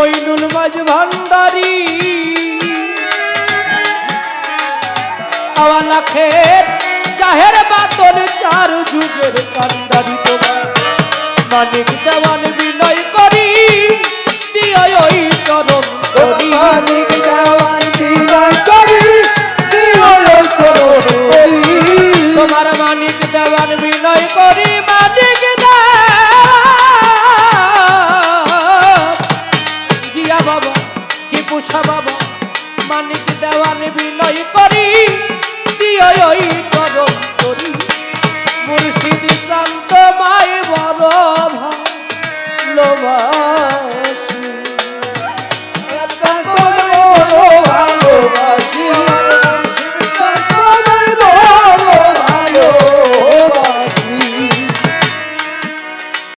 মইনুল মাঝ ভান্ডারি। আওয়ালা খের জাহের বাতন চার যুগের কান্দারি তোমার। মানিক দেওয়ান বিনয় করি দিয় ওই চরণ করি। মানিক দেওয়ান বিনয় করি দিয় ওই চরণ করি। তোমার মানিক দেওয়ান বিনয় করি মানিক উষা বাবা মানিক দেওয়ান বিনয় করি।